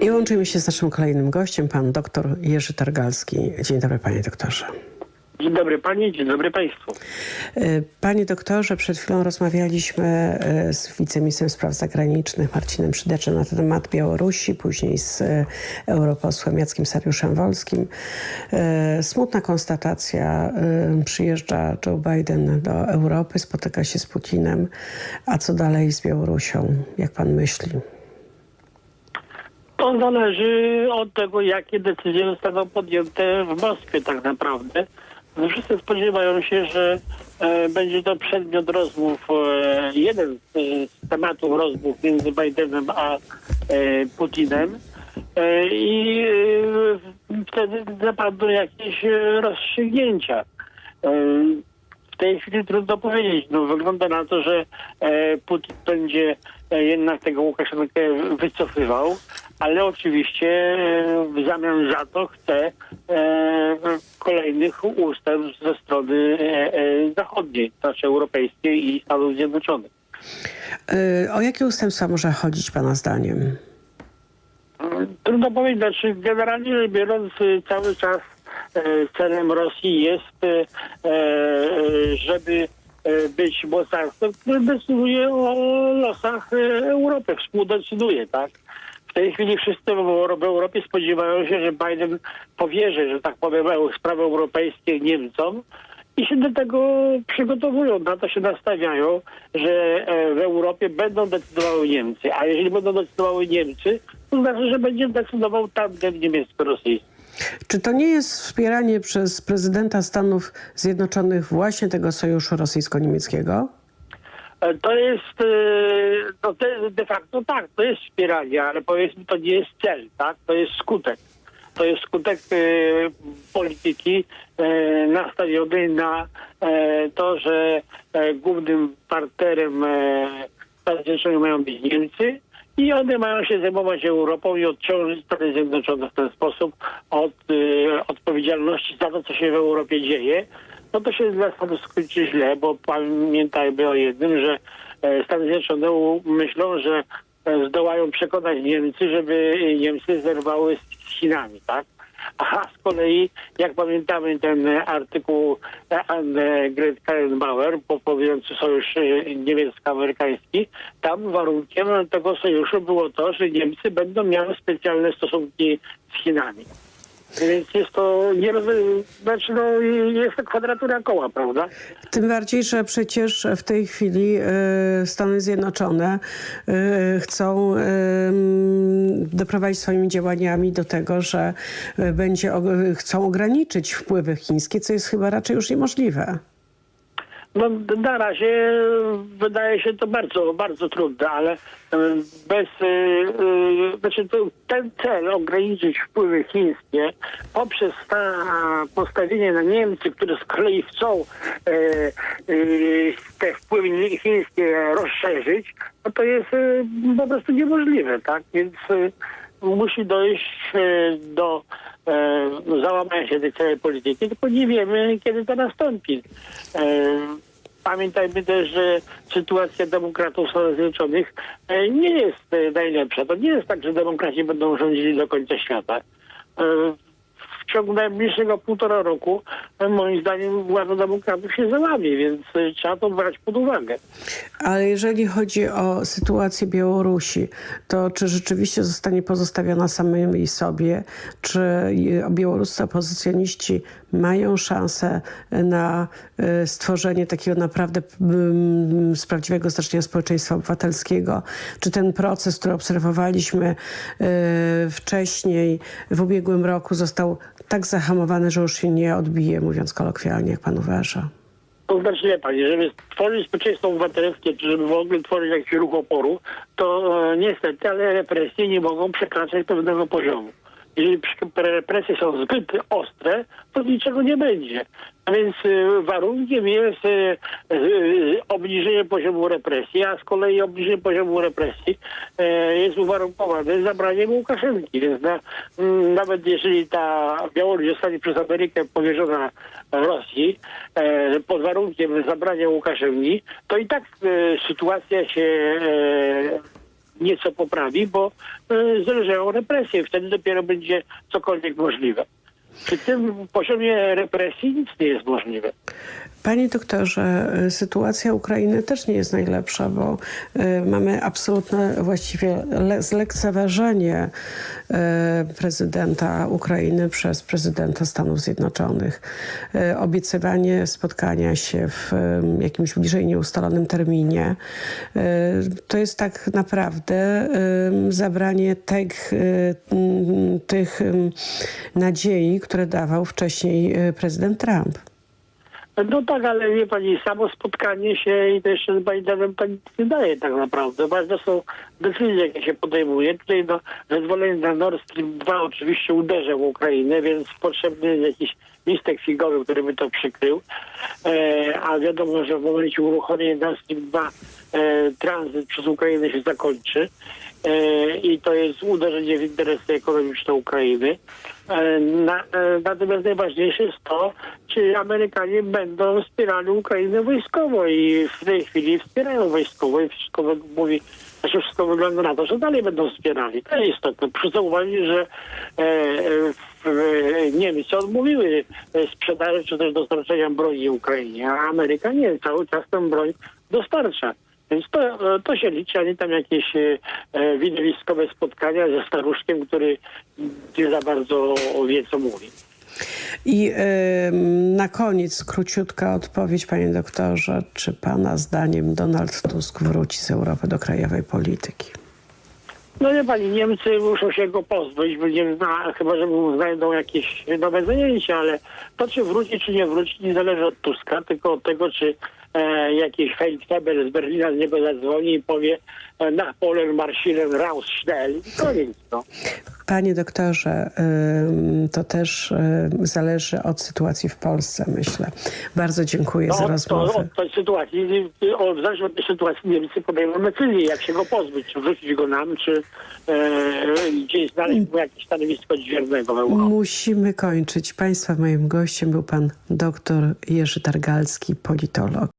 I łączymy się z naszym kolejnym gościem, pan dr Jerzy Targalski. Dzień dobry, panie doktorze. Dzień dobry Pani, dzień dobry Państwu. E, Panie doktorze, przed chwilą rozmawialiśmy e, z wiceministrem spraw zagranicznych Marcinem Przydeczem na temat Białorusi, później z e, europosłem Jackiem Sariuszem Wolskim. Smutna konstatacja. Przyjeżdża Joe Biden do Europy, spotyka się z Putinem. A co dalej z Białorusią, jak pan myśli? To zależy od tego, jakie decyzje zostaną podjęte w Moskwie tak naprawdę. No, Wszyscy spodziewają się, że e, będzie to przedmiot rozmów, e, jeden z, e, z tematów rozmów między Bidenem a e, Putinem. E, I e, wtedy zapadną jakieś rozstrzygnięcia. W tej chwili trudno powiedzieć. No, wygląda na to, że Putin będzie jednak tego Łukaszenkę wycofywał, ale oczywiście e, w zamian za to chce kolejnych ustępstw ze strony e, e, zachodniej, znaczy europejskiej i Stanów Zjednoczonych. O jakie ustępstwa może chodzić pana zdaniem? Trudno powiedzieć, znaczy generalnie rzecz biorąc cały czas celem Rosji jest, żeby być mocarstwem, które decyduje o losach Europy, współdecyduje, tak? W tej chwili wszyscy w Euro- w Europie spodziewają się, że Biden powierzy, że tak powiem, eu- sprawy europejskie Niemcom i się do tego przygotowują, na to się nastawiają, że e, w Europie będą decydowały Niemcy, a jeżeli będą decydowały Niemcy, to znaczy, że będzie decydował tandem niemiecko-rosyjski. Czy to nie jest wspieranie przez prezydenta Stanów Zjednoczonych właśnie tego sojuszu rosyjsko-niemieckiego? E, To jest, e, no to jest de facto tak, to jest wspieranie, ale powiedzmy to nie jest cel, tak? To jest skutek. To jest skutek e, polityki e, nastawionej na to, że głównym partnerem Zjednoczonych mają być Niemcy i one mają się zajmować Europą i odciążyć Stany Zjednoczone w ten sposób od odpowiedzialności za to, co się w Europie dzieje no to się dla Stanów skończy źle, bo pamiętajmy o jednym, że e, Stany Zjednoczone myślą, że e, zdołają przekonać Niemcy, żeby Niemcy zerwały z Chinami, tak? A z kolei, jak pamiętamy ten e, artykuł e, Annegret Kramp-Bauer powołujący sojusz e, niemiecko-amerykański, tam warunkiem tego sojuszu było to, że Niemcy będą miały specjalne stosunki z Chinami. Więc jest to znaczy no, jest to kwadratura koła, prawda? Tym bardziej, że przecież w tej chwili e, Stany Zjednoczone e, chcą e, doprowadzić swoimi działaniami do tego, że będzie, chcą ograniczyć wpływy chińskie, co jest chyba raczej już niemożliwe. No na razie wydaje się to bardzo, bardzo trudne, ale e, bez, e, znaczy ten cel ograniczyć wpływy chińskie poprzez ta, postawienie na Niemcy, które z kolei chcą e, e, te wpływy chińskie rozszerzyć, no to jest po prostu niemożliwe, tak? Więc musi dojść e, do e, załamania się tej całej polityki, tylko nie wiemy, kiedy to nastąpi. E, Pamiętajmy też, że sytuacja demokratów w Stanach Zjednoczonych nie jest najlepsza. To nie jest tak, że demokraci będą rządzili do końca świata. W ciągu najbliższego półtora roku, e, moim zdaniem, władza demokratów się załamie, więc e, trzeba to brać pod uwagę. Ale jeżeli chodzi o sytuację Białorusi, to czy rzeczywiście zostanie pozostawiona samej sobie? Czy białoruscy opozycjoniści mają szansę na e, stworzenie takiego naprawdę mm, z prawdziwego znaczenia społeczeństwa obywatelskiego? Czy ten proces, który obserwowaliśmy wcześniej, w ubiegłym roku, został tak zahamowany, że już się nie odbije, mówiąc kolokwialnie, jak pan uważa? To znaczy, wie żeby tworzyć społeczeństwo obywatelskie, czy żeby w ogóle tworzyć jakiś ruch oporu, to e, niestety, ale represje nie mogą przekraczać pewnego poziomu. Jeżeli represje są zbyt ostre, to niczego nie będzie. A więc e, warunkiem jest e, e, obniżenie poziomu represji, a z kolei obniżenie poziomu represji jest uwarunkowane zabraniem Łukaszenki. Więc na, m, nawet jeżeli ta Białoruś zostanie przez Amerykę powierzona Rosji pod warunkiem zabrania Łukaszenki, to i tak sytuacja się nieco poprawi, bo y, zależają represje. Wtedy dopiero będzie cokolwiek możliwe. Przy tym poziomie represji nic nie jest możliwe. Panie doktorze, sytuacja Ukrainy też nie jest najlepsza, bo y, mamy absolutne właściwie le- zlekceważenie y, prezydenta Ukrainy przez prezydenta Stanów Zjednoczonych. Y, obiecywanie spotkania się w jakimś bliżej nieustalonym terminie. To jest tak naprawdę zabranie tych, tych nadziei, które dawał wcześniej y, prezydent Trump. No tak, ale wie pani, samo spotkanie się i to jeszcze z Bidenem nic nie daje tak naprawdę. Ważne są decyzje, jakie się podejmuje. Tutaj no, zezwolenie na Nord Stream 2 oczywiście uderza w Ukrainę, więc potrzebny jest jakiś listek figowy, który by to przykrył. E, a wiadomo, że w momencie uruchomienia Nord Stream 2 e, tranzyt przez Ukrainę się zakończy. E, I to jest uderzenie w interesy ekonomiczne Ukrainy. E, Na, e, natomiast najważniejsze jest to, czy Amerykanie będą wspierali Ukrainę wojskowo i w tej chwili wspierają wojskowo i wszystko mówi, znaczy wszystko wygląda na to, że dalej będą wspierali. To jest istotne. Proszę zauważyć, że e, e, Niemcy odmówiły sprzedaży czy też dostarczenia broni Ukrainie, a Ameryka nie, cały czas tę broń dostarcza. Więc to, to się liczy, a nie tam jakieś e, widowiskowe spotkania ze staruszkiem, który nie za bardzo wie, co mówi. I na koniec króciutka odpowiedź, panie doktorze. Czy pana zdaniem Donald Tusk wróci z Europy do krajowej polityki? No nie pani, Niemcy muszą się go pozbyć, bo nie zna, chyba że mu znajdą jakieś nowe zajęcia, ale to czy wróci, czy nie wróci, nie zależy od Tuska, tylko od tego, czy e, jakiś Feldfebel z Berlina z niego zadzwoni i powie e, nach Polen marschieren raus schnell i koniec, no. Panie doktorze, to też zależy od sytuacji w Polsce, myślę. Bardzo dziękuję No, za od, to, rozmowę. od tej sytuacji, o, w zależności od tej sytuacji Niemcy podejmą decyzję, jak się go pozbyć, czy wrzucić go nam, czy e, gdzieś znaleźć mu jakieś stanowisko dźwiernego. Musimy kończyć. Państwa moim gościem był pan doktor Jerzy Targalski, politolog.